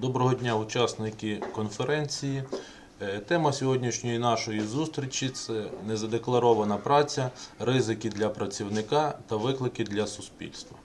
Доброго дня, учасники конференції. Е, Тема сьогоднішньої нашої зустрічі це незадекларована праця, ризики для працівника та виклики для суспільства.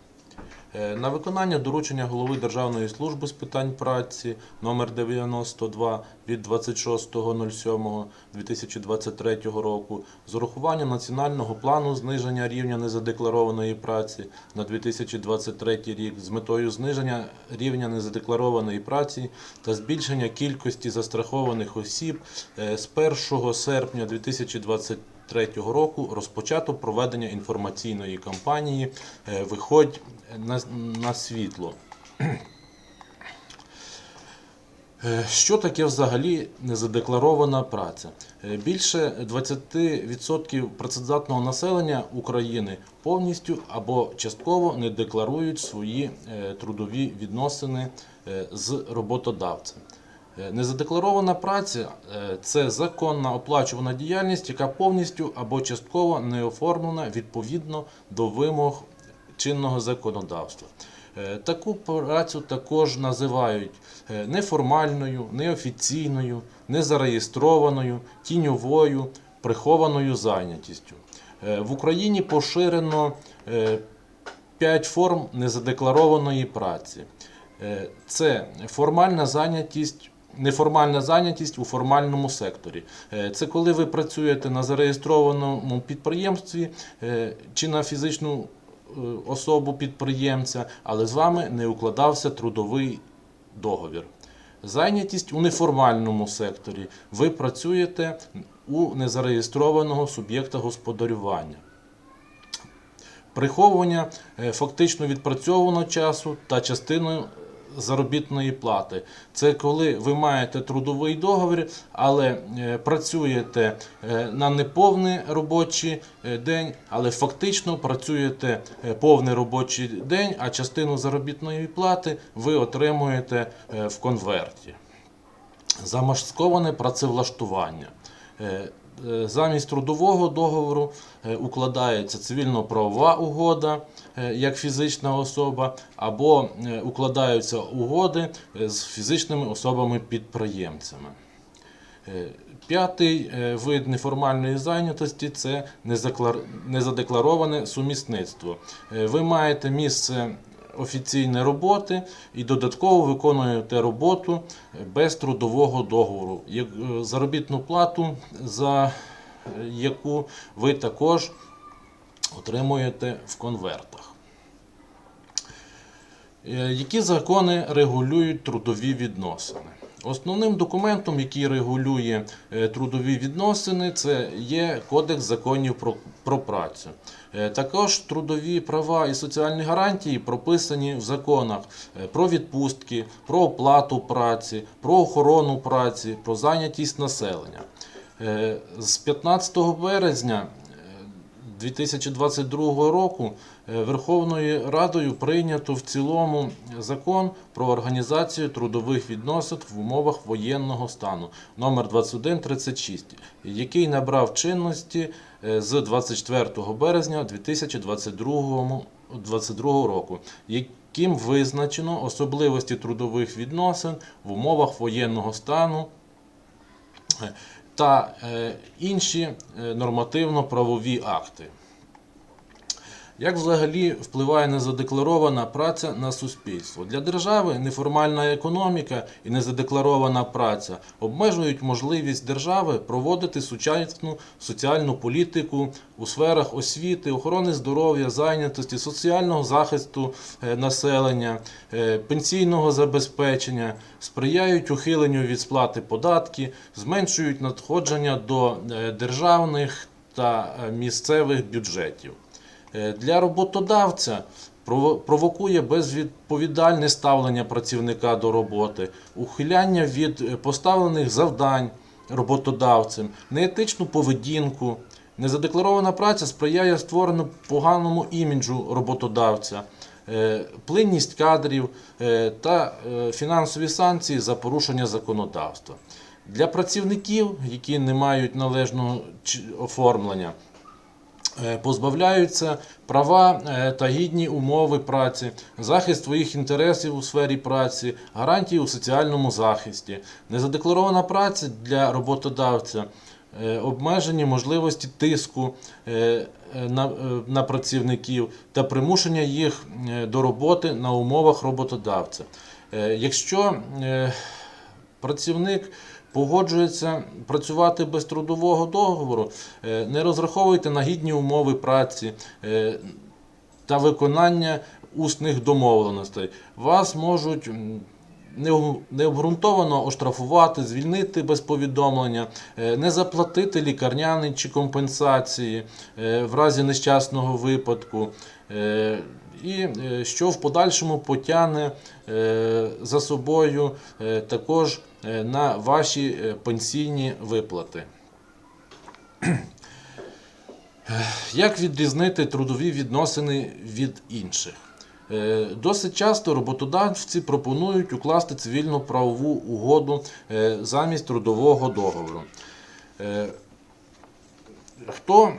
Е, На виконання доручення голови Державної служби з питань праці номер 92 від 26.07.2023 року з урахуванням національного плану зниження рівня незадекларованої праці на 2023 рік з метою зниження рівня незадекларованої праці та збільшення кількості застрахованих осіб е, з 1 серпня 2023 2023 року розпочато проведення інформаційної кампанії е, Виходь на, на світло. Е, Що таке взагалі незадекларована праця? Е, Більше 20% працездатного населення України повністю або частково не декларують свої трудові відносини з роботодавцем. Е, Незадекларована праця е, це законна оплачувана діяльність, яка повністю або частково не оформлена відповідно до вимог чинного законодавства. Е, Таку працю також називають неформальною, неофіційною, незареєстрованою, тіньовою, прихованою зайнятістю. В Україні поширено е, 5 форм незадекларованої праці. Це формальна зайнятість. Неформальна зайнятість у формальному секторі. Е, Це коли ви працюєте на зареєстрованому підприємстві е, чи на фізичну е, особу підприємця, але з вами не укладався трудовий договір. Зайнятість у неформальному секторі. Ви працюєте у незареєстрованого суб'єкта господарювання приховування фактично відпрацьованого часу та частиною заробітної плати. Це коли ви маєте трудовий договір, але е, працюєте е, на неповний робочий е, день, але фактично працюєте повний робочий день, а частину заробітної плати ви отримуєте в конверті. Замасковане працевлаштування. Замість трудового договору укладається цивільно-правова угода як фізична особа, або е, укладаються угоди е, з фізичними особами-підприємцями. Е, П'ятий е, вид неформальної зайнятості це незадеклароване сумісництво. Е, Ви маєте місце офіційної роботи і додатково виконуєте роботу без трудового договору. Е, Заробітну плату, за е, яку ви також отримуєте в конвертах. Е, Які закони регулюють трудові відносини? Основним документом, який регулює е, трудові відносини, це є Кодекс законів про, про працю. Е, Також трудові права і соціальні гарантії прописані в законах про відпустки, про оплату праці, про охорону праці, про зайнятість населення. З 15 березня 2022 року е, Верховною Радою прийнято в цілому закон про організацію трудових відносин в умовах воєнного стану номер 2136, який набрав чинності е, з 24 березня 2022 року, яким визначено особливості трудових відносин в умовах воєнного стану е, та е, інші е, нормативно-правові акти. Як взагалі впливає незадекларована праця на суспільство? Для держави неформальна економіка і незадекларована праця обмежують можливість держави проводити сучасну соціальну політику у сферах освіти, охорони здоров'я, зайнятості, соціального захисту е, населення, е, пенсійного забезпечення, сприяють ухиленню від сплати податків, зменшують надходження до е, державних та місцевих бюджетів. Е, Для роботодавця прово- провокує безвідповідальне ставлення працівника до роботи, ухиляння від е, поставлених завдань роботодавцем, неетичну поведінку. Незадекларована праця сприяє створенню поганому іміджу роботодавця, е, плинність кадрів та фінансові санкції за порушення законодавства. Для працівників, які не мають належного оформлення, позбавляються права е, та гідні умови праці, захист своїх інтересів у сфері праці, гарантії у соціальному захисті, незадекларована праця для роботодавця, е, обмежені можливості тиску е, е, на, е, працівників та примушення їх е, до роботи на умовах роботодавця. Е, Якщо е, працівник погоджується працювати без трудового договору, е, не розраховуйте на гідні умови праці е, та виконання усних домовленостей. Вас можуть необґрунтовано оштрафувати, звільнити без повідомлення, е, не заплатити лікарняний чи компенсації е, в разі нещасного випадку. е, І що в подальшому потягне за собою також на ваші пенсійні виплати. Як відрізнити трудові відносини від інших? Е, Досить часто роботодавці пропонують укласти цивільну правову угоду е, замість трудового договору. Е, Хто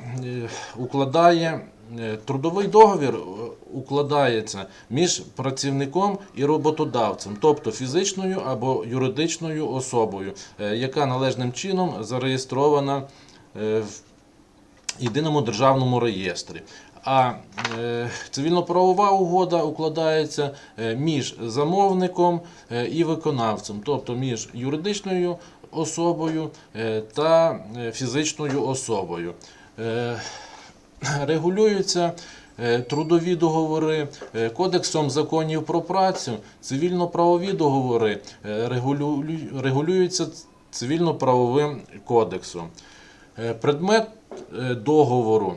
укладає трудовий договір, укладається між працівником і роботодавцем, тобто фізичною або юридичною особою, яка належним чином зареєстрована в єдиному державному реєстрі. А е, цивільно-правова угода укладається е, між замовником е, і виконавцем, тобто між юридичною особою та фізичною особою. Регулюються трудові договори Кодексом законів про працю, цивільно-правові договори регулюються цивільно-правовим кодексом. Предмет договору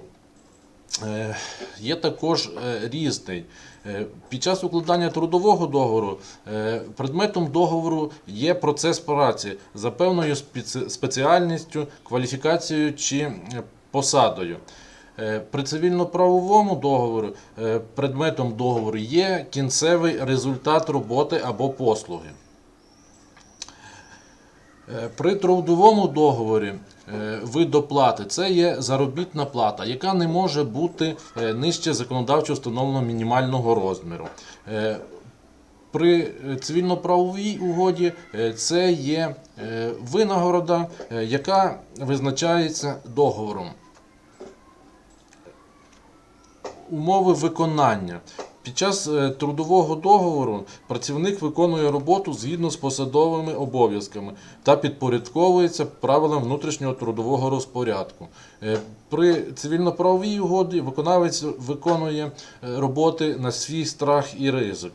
є також е, різний. Е, Під час укладання трудового договору е, предметом договору є процес праці за певною спеціальністю, кваліфікацією чи е, посадою. Е, При цивільно-правовому договору е, предметом договору є кінцевий результат роботи або послуги. Е, При трудовому договорі е, вид оплати це є заробітна плата, яка не може бути е, нижче законодавчо встановленого мінімального розміру. Е, При е, цивільно-правовій угоді е, це є е, винагорода, е, яка визначається договором. Умови виконання. Під час е, трудового договору працівник виконує роботу згідно з посадовими обов'язками та підпорядковується правилам внутрішнього трудового розпорядку. Е, При цивільно-правовій угоді виконавець виконує е, роботи на свій страх і ризик,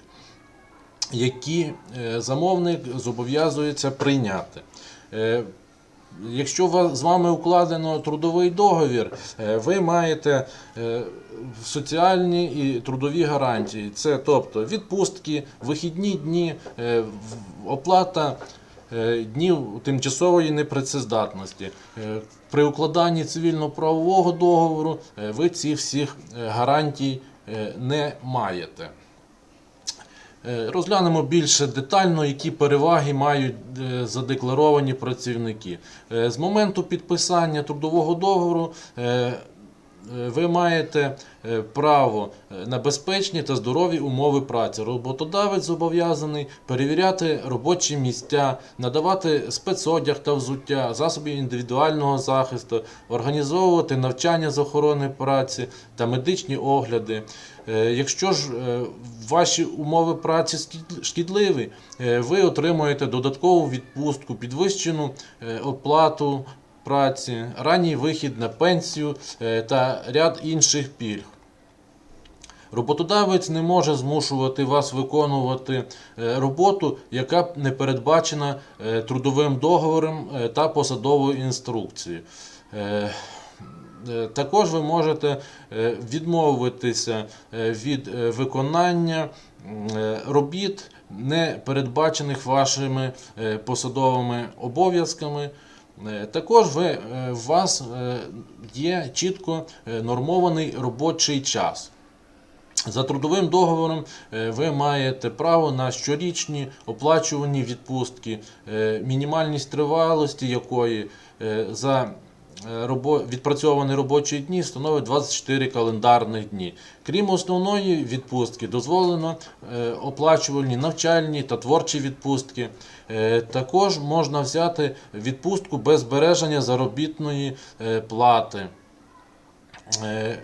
які замовник зобов'язується прийняти. Якщо з вами укладено трудовий договір, е, ви маєте е, соціальні і трудові гарантії. Це тобто відпустки, вихідні дні, е, оплата днів тимчасової непрацездатності. При укладанні цивільно-правового договору ви цих всіх гарантій не маєте. Е, Розглянемо більше детально, які переваги мають е, задекларовані працівники. Е, З моменту підписання трудового договору ви маєте е, право е, на безпечні та здорові умови праці. Роботодавець зобов'язаний перевіряти робочі місця, надавати спецодяг та взуття, засоби індивідуального захисту, організовувати навчання з охорони праці та медичні огляди. Е, Якщо ж е, ваші умови праці шкідливі, е, ви отримуєте додаткову відпустку, підвищену е, оплату праці, ранній вихід на пенсію е, та ряд інших пільг. Роботодавець не може змушувати вас виконувати е, роботу, яка не передбачена е, трудовим договором та посадовою інструкцією. Також ви можете відмовитися від виконання робіт, не передбачених вашими посадовими обов'язками. Е, Також ви, е, у вас е, є чітко нормований робочий час. За трудовим договором ви маєте право на щорічні оплачувані відпустки, мінімальність тривалості якої за відпрацьовані робочі дні становить 24 календарних дні. Крім основної відпустки, дозволено е, оплачувальні навчальні та творчі відпустки. Е, Також можна взяти відпустку без збереження заробітної е, плати. Е, е,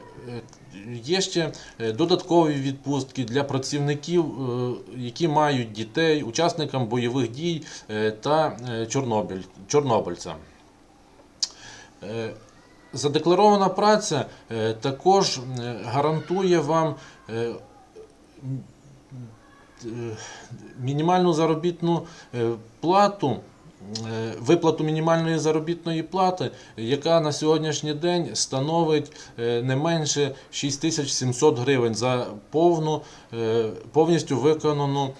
Є ще е, додаткові відпустки для працівників, е, які мають дітей, учасникам бойових дій е, та е, чорнобиль, чорнобильцям. Е, Задекларована праця е, також е, гарантує вам мінімальну заробітну плату, виплату мінімальної заробітної плати, яка на сьогоднішній день становить не менше 6700 гривень за повну, повністю виконану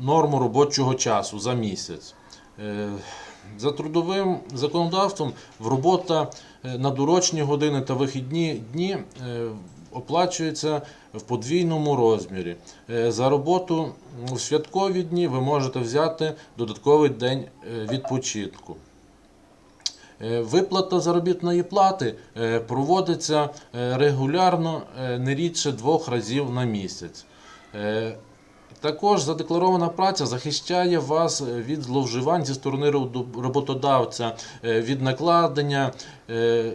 норму робочого часу за місяць. За трудовим законодавством робота е, на дорочні години та вихідні дні е, оплачується в подвійному розмірі. Е, За роботу в святкові дні ви можете взяти додатковий день відпочинку. Виплата заробітної плати проводиться регулярно не рідше двох разів на місяць. Також задекларована праця захищає вас е, від зловживань зі сторони робо- роботодавця, е, від накладення е,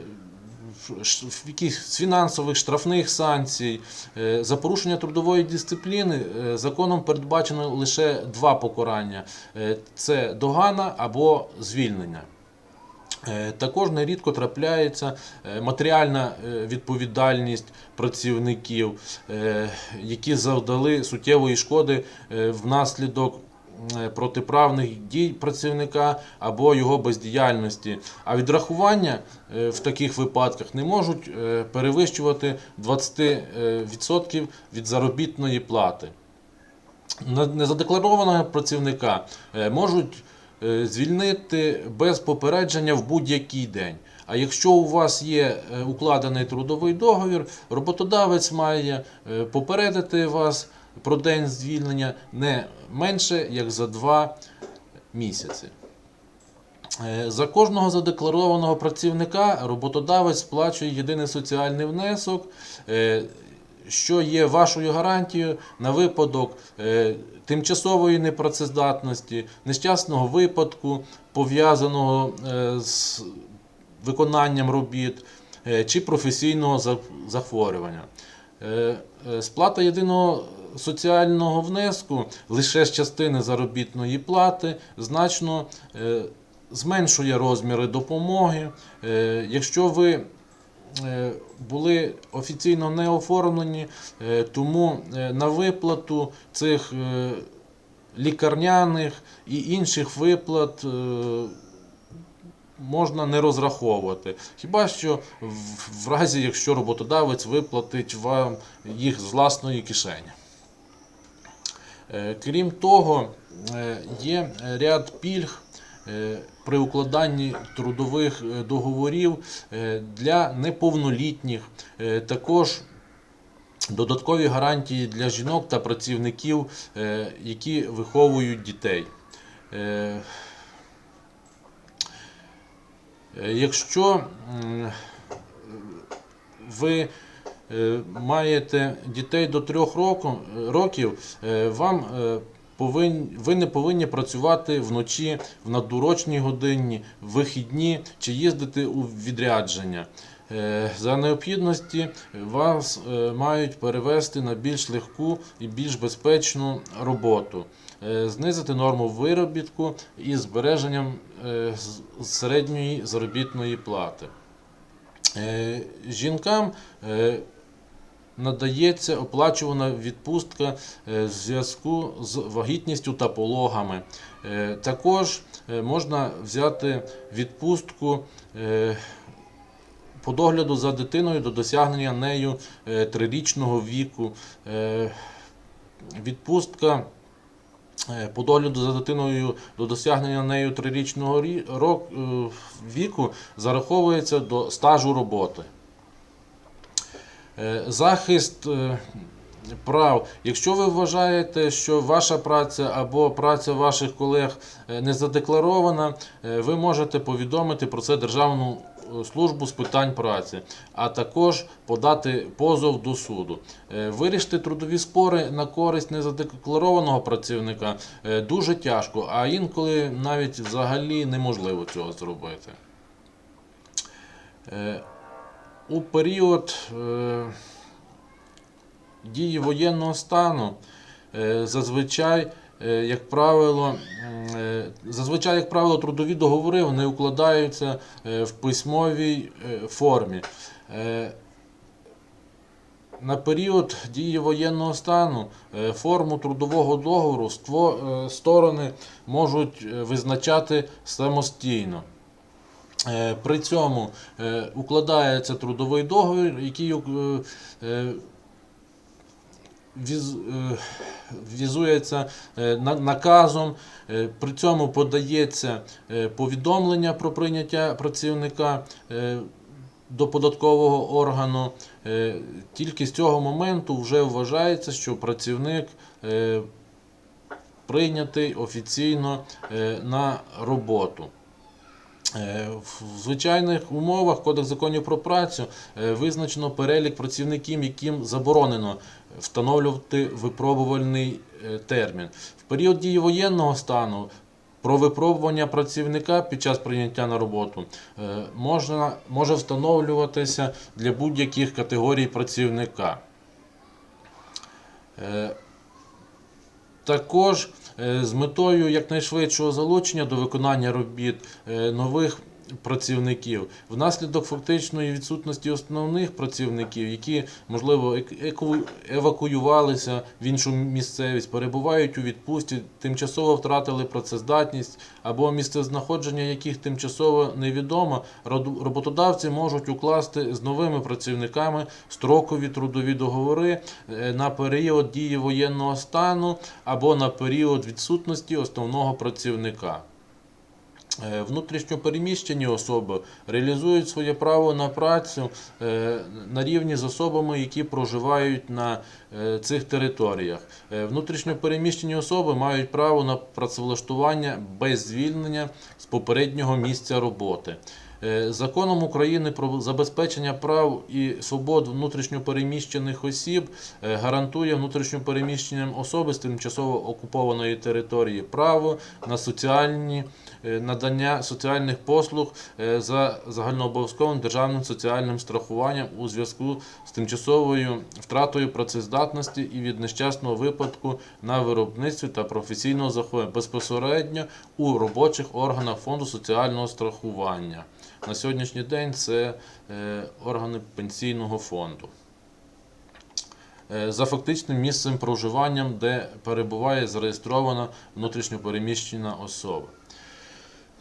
якихось фінансових штрафних санкцій. За порушення трудової дисципліни законом передбачено лише два покарання: це догана або звільнення. Е, Також нерідко трапляється е, матеріальна е, відповідальність працівників, які завдали суттєвої шкоди внаслідок протиправних дій працівника або його бездіяльності. А відрахування в таких випадках не можуть перевищувати 20% від заробітної плати. Незадекларованого працівника можуть звільнити без попередження в будь-який день. А якщо у вас є е, укладений трудовий договір, роботодавець має е, попередити вас про день звільнення не менше як за два місяці. Е, За кожного задекларованого працівника роботодавець сплачує єдиний соціальний внесок, е, що є вашою гарантією на випадок е, тимчасової непрацездатності, нещасного випадку, пов'язаного е, з виконанням робіт е, чи професійного захворювання. Сплата єдиного соціального внеску лише з частини заробітної плати значно зменшує розміри допомоги. Якщо ви були офіційно не оформлені, е, тому е, на виплату цих е, лікарняних і інших виплат е, можна не розраховувати. Хіба що в- разі, якщо роботодавець виплатить вам їх з власної кишені. Е, Крім того, е, є ряд пільг е, при укладанні трудових е, договорів е, для неповнолітніх. Е, Також додаткові гарантії для жінок та працівників, е, які виховують дітей. Е, Е, Якщо ви е, маєте дітей до трьох років, е, вам е, повинні, ви не повинні працювати вночі в надурочній годині, в вихідні чи їздити у відрядження. Е, За необхідності вас е, мають перевести на більш легку і більш безпечну роботу, е, знизити норму виробітку із збереженням середньої заробітної плати. Жінкам надається оплачувана відпустка е, в зв'язку з вагітністю та пологами. Е, Також е, можна взяти відпустку по догляду за дитиною до досягнення нею трирічного віку. Відпустка по догляду за дитиною до досягнення нею трирічного рі- віку зараховується до стажу роботи. Е, Захист е, прав. Якщо ви вважаєте, що ваша праця або праця ваших колег е, не задекларована, ви можете повідомити про це Державну службу з питань праці, а також подати позов до суду. Вирішити трудові спори на користь незадекларованого працівника дуже тяжко, а інколи навіть взагалі неможливо цього зробити. У період е, дії воєнного стану е, зазвичай, е, як правило, зазвичай, як правило, трудові договори вони укладаються в письмовій формі. На період дії воєнного стану форму трудового договору сторони можуть визначати самостійно. Е, При цьому е, укладається трудовий договір, який е, віз- візується наказом. При цьому подається повідомлення про прийняття працівника до податкового органу. Тільки з цього моменту вже вважається, що працівник прийнятий офіційно на роботу. Е, В звичайних умовах Кодекс законів про працю е, визначено перелік працівників, яким заборонено встановлювати випробувальний е, термін. В період дії воєнного стану про випробування працівника під час прийняття на роботу можна, може встановлюватися для будь-яких категорій працівника. Також з метою якнайшвидшого залучення до виконання робіт е, нових працівників внаслідок фактичної відсутності основних працівників, які можливо евакуювалися в іншу місцевість, перебувають у відпустці, тимчасово втратили працездатність або місцезнаходження яких тимчасово невідомо, роботодавці можуть укласти з новими працівниками строкові трудові договори е, на період дії воєнного стану або на період відсутності основного працівника. Е, Внутрішньопереміщені особи реалізують своє право на працю е, на рівні з особами, які проживають на е, цих територіях. Внутрішньопереміщені особи мають право на працевлаштування без звільнення з попереднього місця роботи. Е, Законом України про забезпечення прав і свобод внутрішньопереміщених осіб е, гарантує внутрішньопереміщеним особи з тимчасово окупованої території право на соціальні е, надання соціальних послуг за загальнообов'язковим державним соціальним страхуванням у зв'язку з тимчасовою втратою працездатності і від нещасного випадку на виробництві та професійного захворювання безпосередньо у робочих органах фонду соціального страхування. На сьогоднішній день це е, органи пенсійного фонду. Е, За фактичним місцем проживанням, де перебуває зареєстрована внутрішньопереміщена особа.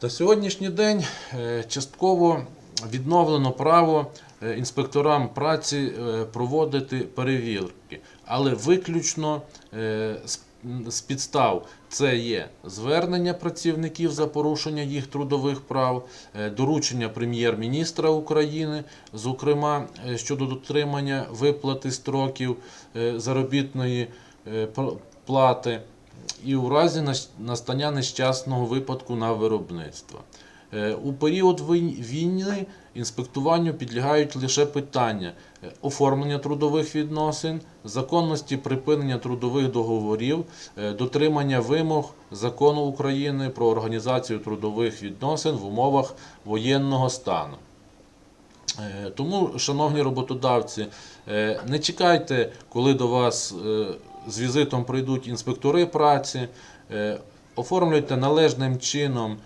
На сьогоднішній день е, частково відновлено право інспекторам праці проводити перевірки, але виключно з- з підстав це є звернення працівників за порушення їх трудових прав, е, доручення прем'єр-міністра України, зокрема е, щодо дотримання виплати строків е, заробітної плати і у разі настання нещасного випадку на виробництво. Е, У період війни інспектуванню підлягають лише питання е, оформлення трудових відносин, законності припинення трудових договорів, е, дотримання вимог закону України про організацію трудових відносин в умовах воєнного стану. Тому, шановні роботодавці, не чекайте, коли до вас з візитом прийдуть інспектори праці, оформлюйте належним чином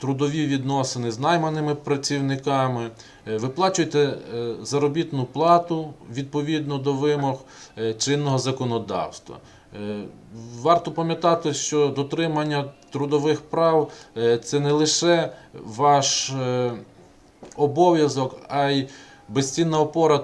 трудові відносини з найманими працівниками, е, виплачуйте е, заробітну плату відповідно до вимог е, чинного законодавства. Варто пам'ятати, що дотримання трудових прав це не лише ваш обов'язок, а й безцінна опора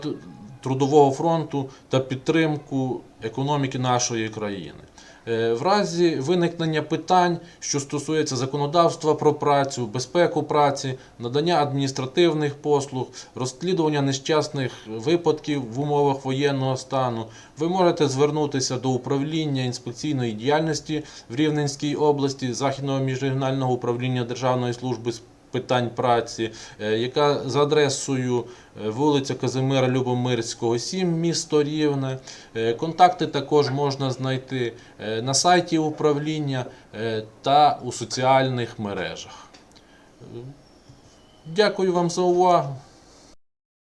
трудового фронту та підтримку економіки нашої країни. Е, В разі виникнення питань, що стосується законодавства про працю, безпеку праці, надання адміністративних послуг, розслідування нещасних випадків в умовах воєнного стану, ви можете звернутися до управління інспекційної діяльності в Рівненській області Західного міжрегіонального управління Державної служби питань праці, е, яка за адресою е, вулиця Казимира Любомирського, 7, місто Рівне. Е, Контакти також можна знайти на сайті управління та у соціальних мережах. Дякую вам за увагу.